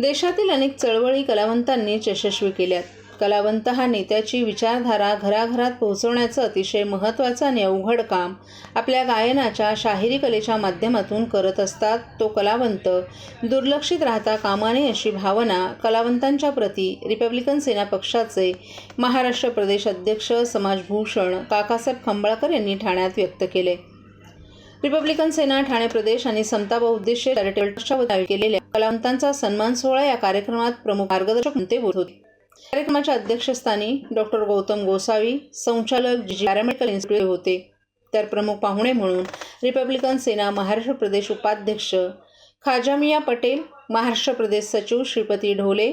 देशातील अनेक चळवळी कलावंतांनीच यशस्वी केल्यात. कलावंत हा नेत्याची विचारधारा घराघरात पोहोचवण्याचं अतिशय महत्त्वाचं आणि अवघड काम आपल्या गायनाच्या शाहिरी कलेच्या माध्यमातून करत असतात. तो कलावंत दुर्लक्षित राहता कामा नये अशी भावना कलावंतांच्या प्रती रिपब्लिकन सेना पक्षाचे महाराष्ट्र प्रदेश अध्यक्ष समाजभूषण काकासाहेब खंबाळकर यांनी ठाण्यात व्यक्त केले. रिपब्लिकन सेना ठाणे प्रदेश आणि समता उद्देश्य चॅरिटेबल ट्रस्टच्या केलेल्या कलावंतांचा सन्मान सोहळा या कार्यक्रमात प्रमुख मार्गदर्शक म्हणून ते बोलत होते. कार्यक्रमाच्या अध्यक्षस्थानी डॉक्टर गौतम गोसावी संचालक जी. पॅरामेडिकल इन्स्टिट्यूट होते. तर प्रमुख पाहुणे म्हणून रिपब्लिकन सेना महाराष्ट्र प्रदेश उपाध्यक्ष खाजामिया पटेल महाराष्ट्र प्रदेश सचिव श्रीपती ढोले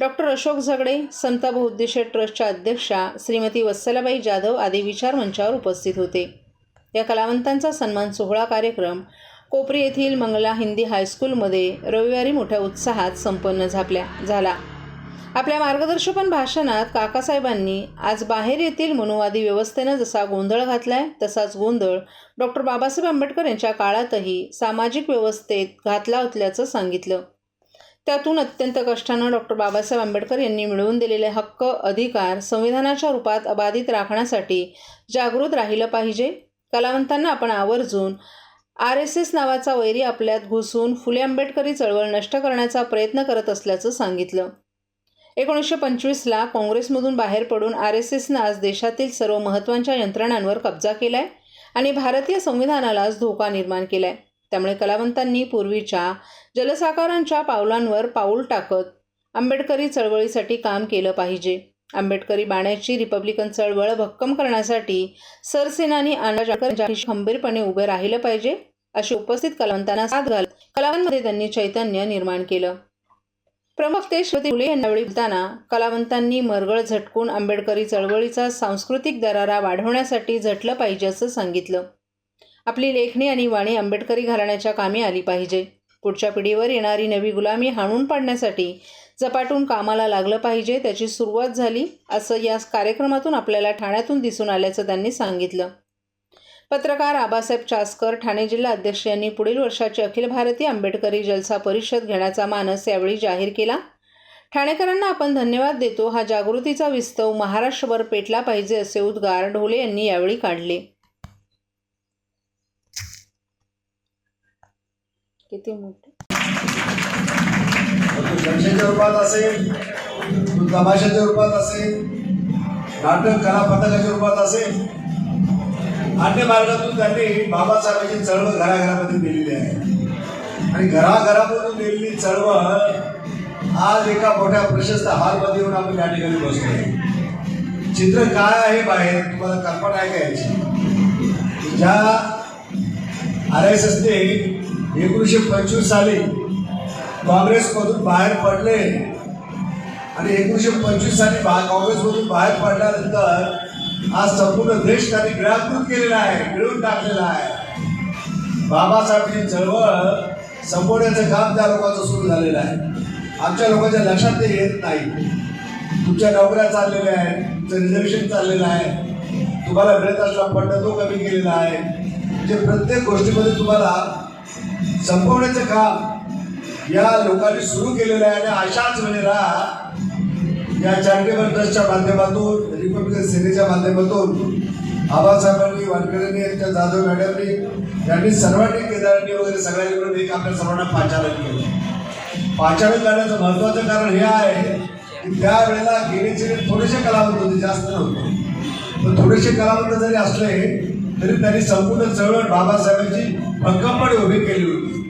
डॉक्टर अशोक झगडे समता बहुउद्देशीय ट्रस्टच्या अध्यक्षा श्रीमती वत्सलाबाई जाधव आदी विचार मंचावर उपस्थित होते. या कलावंतांचा सन्मान सोहळा कार्यक्रम कोपरी येथील मंगला हिंदी हायस्कूलमध्ये रविवारी मोठ्या उत्साहात संपन्न झापल्या झाला. आपल्या मार्गदर्शकन भाषणात काकासाहेबांनी आज बाहेर येथील मनुवादी व्यवस्थेनं जसा गोंधळ घातलाय तसाच गोंधळ डॉक्टर बाबासाहेब आंबेडकर यांच्या काळातही सामाजिक व्यवस्थेत घातला असल्याचं सांगितलं. त्यातून अत्यंत कष्टानं डॉक्टर बाबासाहेब आंबेडकर यांनी मिळवून दिलेले हक्क अधिकार संविधानाच्या रूपात अबाधित राखण्यासाठी जागृत राहिलं पाहिजे. कलावंतांना आपण आवर्जून आर एस एस नावाचा वैरी आपल्यात घुसून फुले आंबेडकरी चळवळ नष्ट करण्याचा प्रयत्न करत असल्याचं सांगितलं. एकोणीसशे पंचवीसला काँग्रेसमधून बाहेर पडून आर एस एसनं आज देशातील सर्व महत्त्वाच्या यंत्रणांवर कब्जा केला आहे आणि भारतीय संविधानालाच धोका निर्माण केला आहे त्यामुळे कलावंतांनी पूर्वीच्या जलसाकारांच्या पावलांवर पाऊल टाकत आंबेडकरी चळवळीसाठी काम केलं पाहिजे. आंबेडकरी बाण्याची रिपब्लिकन चळवळ भक्कम करण्यासाठी सरसेनानी आणि खंबीरपणे उभे राहिलं पाहिजे अशी उपस्थित कलावंतांना साथ घालत कलावांमध्ये त्यांनी चैतन्य निर्माण केलं. प्रमुख ते फुले यांनी यावेळी बोलताना कलावंतांनी मरगळ झटकून आंबेडकरी चळवळीचा सांस्कृतिक दरारा वाढवण्यासाठी झटलं पाहिजे असं सांगितलं. आपली लेखणी आणि वाणी आंबेडकरी घराण्याच्या कामी आली पाहिजे. पुढच्या पिढीवर येणारी नवी गुलामी हाणून पाडण्यासाठी झपाटून कामाला लागलं पाहिजे त्याची सुरुवात झाली असं या कार्यक्रमातून आपल्याला ठाण्यातून दिसून आल्याचं त्यांनी सांगितलं. पत्रकार आबासाहेब चासकर ठाणे जिल्हा अध्यक्ष यांनी पुढील वर्षाची अखिल भारतीय आंबेडकरी जलसा परिषद घेण्याचा मानस यावेळी जाहीर केला. ठाणेकरांना आपण धन्यवाद देतो हा जागृतीचा विस्तव महाराष्ट्रभर पेटला पाहिजे असे उद्गार ढोले यांनी यावेळी काढले. किती मोठे? मग रूपात असेल तो तमाशाच्या रूपात असेल नाटक कला पथकाच्या रूपात असेल अन्य मार्गातून त्यांनी बाबासाहेबांची चळवळ घराघरामध्ये दिलेली आहे. आणि घराघरामधून दिलेली चळवळ आज एका मोठ्या प्रशस्त हॉलमध्ये येऊन आपण या ठिकाणी बसतोय चित्र काय आहे बाहेर? तुम्हाला कल्पना आहे का याची? ज्या आर एस एसने एकोणीसशे पंचवीस साली काँग्रेसमधून बाहेर पडले. आणि एकोणीसशे पंचवीस साली बा काँग्रेसमधून बाहेर पडल्यानंतर आज संपूर्ण देश त्यांनी गिळाकृत केलेला आहे गिळून टाकलेला आहे. बाबासाहेबांची चळवळ संपवण्याचं काम त्या लोकांचं सुरू झालेलं आहे. आमच्या लोकांच्या लक्षात ते येत नाही. तुमच्या नोकऱ्या चाललेल्या आहेत तुमचं रिझर्वेशन चाललेलं आहे. तुम्हाला मिळत असला फंड तो कमी केलेला आहे. म्हणजे प्रत्येक गोष्टीमध्ये तुम्हाला संपवण्याचं काम या लोकांनी सुरू केलेलं आहे आणि अशाच वेळेला या चॅरिटेबल ट्रस्टच्या माध्यमातून रिपब्लिकन सेनेच्या माध्यमातून आबासाहेबांनी वानखेडेंनी त्या जाधव मॅडमनी यांनी सर्वांनी केदारांनी वगैरे सगळ्यांनी मिळून एक आपल्या सर्वांना पाचारण केलं. पाचारण करण्याचं महत्वाचं कारण हे आहे की त्यावेळेला गेलेचे थोडेसे कलावंत होते जास्त नव्हते. पण थोडेसे कलावंत जरी असले तरी त्यांनी संपूर्ण चळवळ बाबासाहेबांची भक्कमपणे उभी केली होती.